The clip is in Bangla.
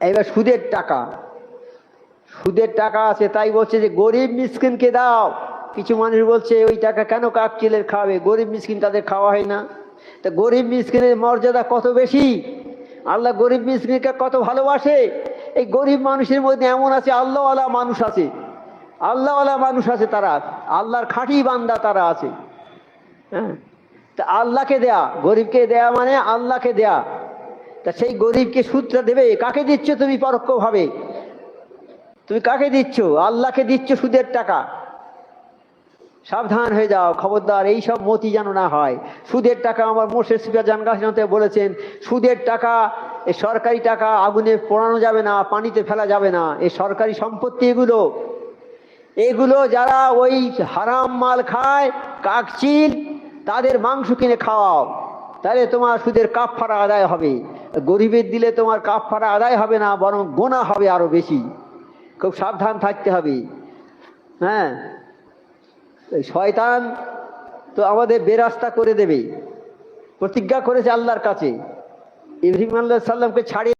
এবার সুদের টাকা। সুদের টাকা আছে, তাই বলছে যে, গরিব মিসকিনকে দাও। কিছু মানুষ বলছে, ওই টাকা কেন কাক চিলের খাবে গরিব মিসকিন তাদের খাওয়া হয় না। তা গরিব মিসকিনের মর্যাদা কত বেশি? আল্লাহ গরিব মিসকিনকে কত ভালোবাসে? এই গরিব মানুষের মধ্যে এমন আছে, আল্লাহওয়ালা মানুষ আছে। আল্লাহওয়ালা মানুষ আছে তারা। আল্লাহর খাঁটি বান্দা তারা আছে। হ্যাঁ? তা আল্লাহকে দেয়া, গরিবকে দেয়া মানে আল্লাহকে দেয়া। তা সেই গরিবকে সূত্র দেবে, কাকে দিচ্ছ তুমি পরোক্ষভাবে? তুমি কাকে দিচ্ছ? আল্লাহকে দিচ্ছ সুদের টাকা। সাবধান হয়ে যাও, খবরদার, এই সব মতি যেন না হয়। সুদের টাকা আমার মোর্শেদ সুফিয়া জানগাছতে বলেছেন, সুদের টাকা, এ সরকারি টাকা আগুনে পোড়ানো যাবে না, পানিতে ফেলা যাবে না। এ সরকারি সম্পত্তি এগুলো। এগুলো যারা ওই হারাম মাল খায়, কাকচিল, তাদের মাংস কিনে খাওয়াও। তাহলে তোমার সুদের কাপ ফাড়া আদায় হবে। গরিবের দিলে তোমার কাপ ফাটা আদায় হবে না, বরং গোনা হবে আরও বেশি। খুব সাবধান থাকতে হবে। হ্যাঁ? শয়তান তো আমাদের বেরাস্তা করে দেবে। প্রতিজ্ঞা করেছে আল্লাহর কাছে। ইব্রাহিম আল্লাহ সাল্লামকে ছাড়িয়ে